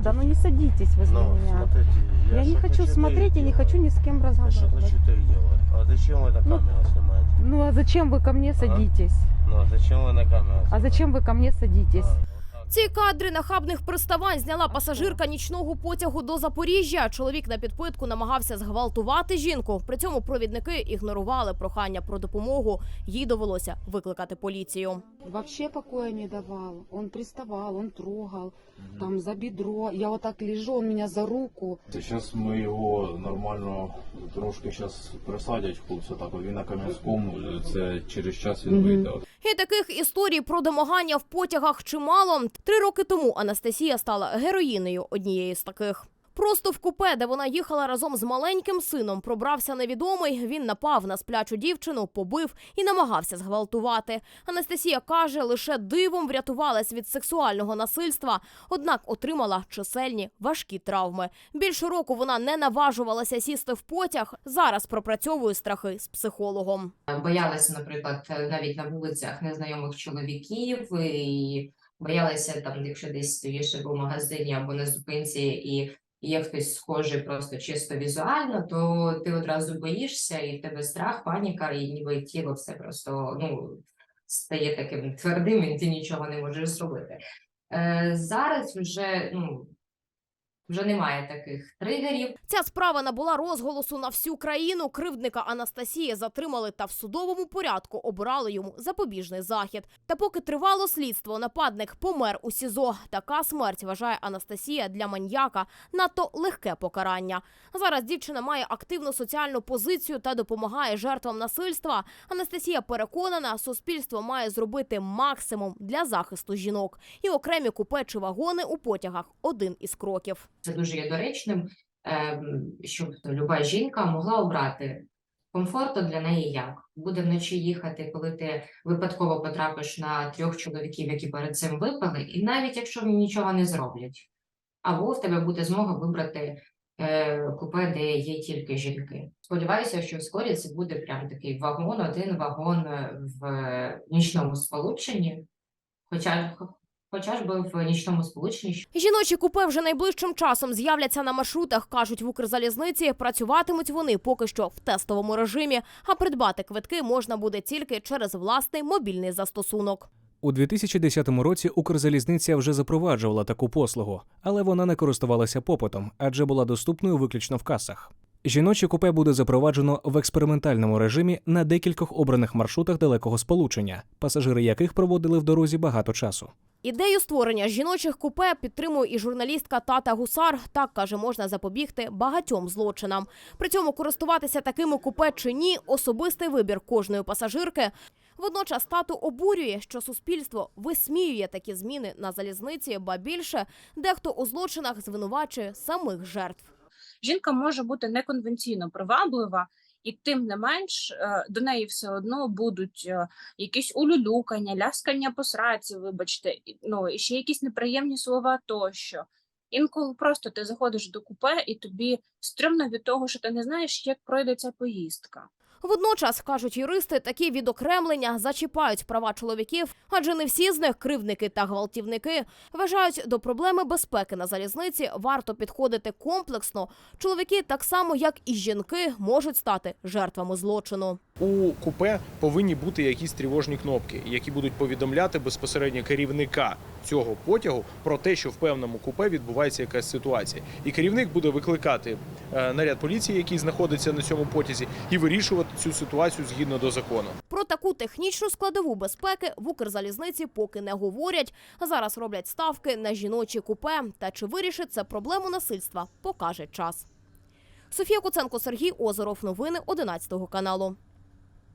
надо, ну не садитесь возле Ну, меня. смотрите, Я, не что хочу то смотреть и не хочу ни с кем Я что разговаривать. хочу, то и делаю. А зачем вы на Ну, камеру снимаете? Ну а зачем вы ко мне садитесь? Ну, а зачем вы на камеру А снимаете? зачем вы ко мне садитесь? А, вот так. Ці кадри нахабних приставань зняла пасажирка нічного потягу до Запоріжжя. Чоловік на підпитку намагався зґвалтувати жінку. При цьому провідники ігнорували прохання про допомогу. Їй довелося викликати поліцію. Вообще покоя не давал. Он приставал, он трогал, там за бедро. Я вот так лежу, он меня за руку. Зараз ми його нормально трошки зараз присадять хлопця. Так він на Кам'янському. Це через час він вийде. І таких історій про домагання в потягах чимало. Три роки тому Анастасія стала героїнею однієї з таких. Просто в купе, де вона їхала разом з маленьким сином, пробрався невідомий. Він напав на сплячу дівчину, побив і намагався зґвалтувати. Анастасія каже, лише дивом врятувалась від сексуального насильства, однак отримала чисельні важкі травми. Більше року вона не наважувалася сісти в потяг. Зараз пропрацьовує страхи з психологом. боялася, наприклад, навіть на вулицях незнайомих чоловіків, і боялася там, якщо десь стоїш або в магазині, або на зупинці, і є хтось схожий просто чисто візуально, то ти одразу боїшся, і в тебе страх, паніка, і ніби тіло все просто ну, стає таким твердим, і ти нічого не можеш зробити. Е, зараз вже ну. Вже немає таких тригерів. Ця справа набула розголосу на всю країну. Кривдника Анастасії затримали та в судовому порядку обирали йому запобіжний захід. Та поки тривало слідство, нападник помер у СІЗО. Така смерть вважає Анастасія для маньяка надто легке покарання. Зараз дівчина має активну соціальну позицію та допомагає жертвам насильства. Анастасія переконана, суспільство має зробити максимум для захисту жінок. І окремі купе чи вагони у потягах один із кроків. Це дуже є доречним, ем, щоб люба жінка могла обрати комфортно для неї як. Буде вночі їхати, коли ти випадково потрапиш на трьох чоловіків, які перед цим випили, і навіть якщо вони нічого не зроблять, або в тебе буде змога вибрати е, купе, де є тільки жінки. Сподіваюся, що вскорі це буде прям такий вагон, один вагон е, в е, нічному сполученні, хоча, хоча ж би в нічному сполученні, Жіночі купе вже найближчим часом з'являться на маршрутах, кажуть в Укрзалізниці. Працюватимуть вони поки що в тестовому режимі, а придбати квитки можна буде тільки через власний мобільний застосунок. У 2010 році Укрзалізниця вже запроваджувала таку послугу, але вона не користувалася попитом, адже була доступною виключно в касах. Жіноче купе буде запроваджено в експериментальному режимі на декількох обраних маршрутах далекого сполучення, пасажири яких проводили в дорозі багато часу. Ідею створення жіночих купе підтримує і журналістка Тата Гусар. Так каже, можна запобігти багатьом злочинам. При цьому користуватися такими купе чи ні особистий вибір кожної пасажирки. Водночас тату обурює, що суспільство висміює такі зміни на залізниці, ба більше дехто у злочинах звинувачує самих жертв. жінка може бути неконвенційно приваблива, і тим не менш е, до неї все одно будуть е, якісь улюлюкання, ляскання по сраці, вибачте, ну і ще якісь неприємні слова тощо. Інколи просто ти заходиш до купе, і тобі стрьомно від того, що ти не знаєш, як пройде ця поїздка. Водночас, кажуть юристи, такі відокремлення зачіпають права чоловіків, адже не всі з них кривдники та гвалтівники. Вважають, до проблеми безпеки на залізниці варто підходити комплексно. Чоловіки, так само як і жінки, можуть стати жертвами злочину. У купе повинні бути якісь тривожні кнопки, які будуть повідомляти безпосередньо керівника цього потягу про те, що в певному купе відбувається якась ситуація. І керівник буде викликати е, наряд поліції, який знаходиться на цьому потязі, і вирішувати цю ситуацію згідно до закону. Про таку технічну складову безпеки в Укрзалізниці поки не говорять. Зараз роблять ставки на жіночі купе. Та чи вирішить це проблему насильства, покаже час. Софія Куценко, Сергій Озеров. Новини 11 каналу.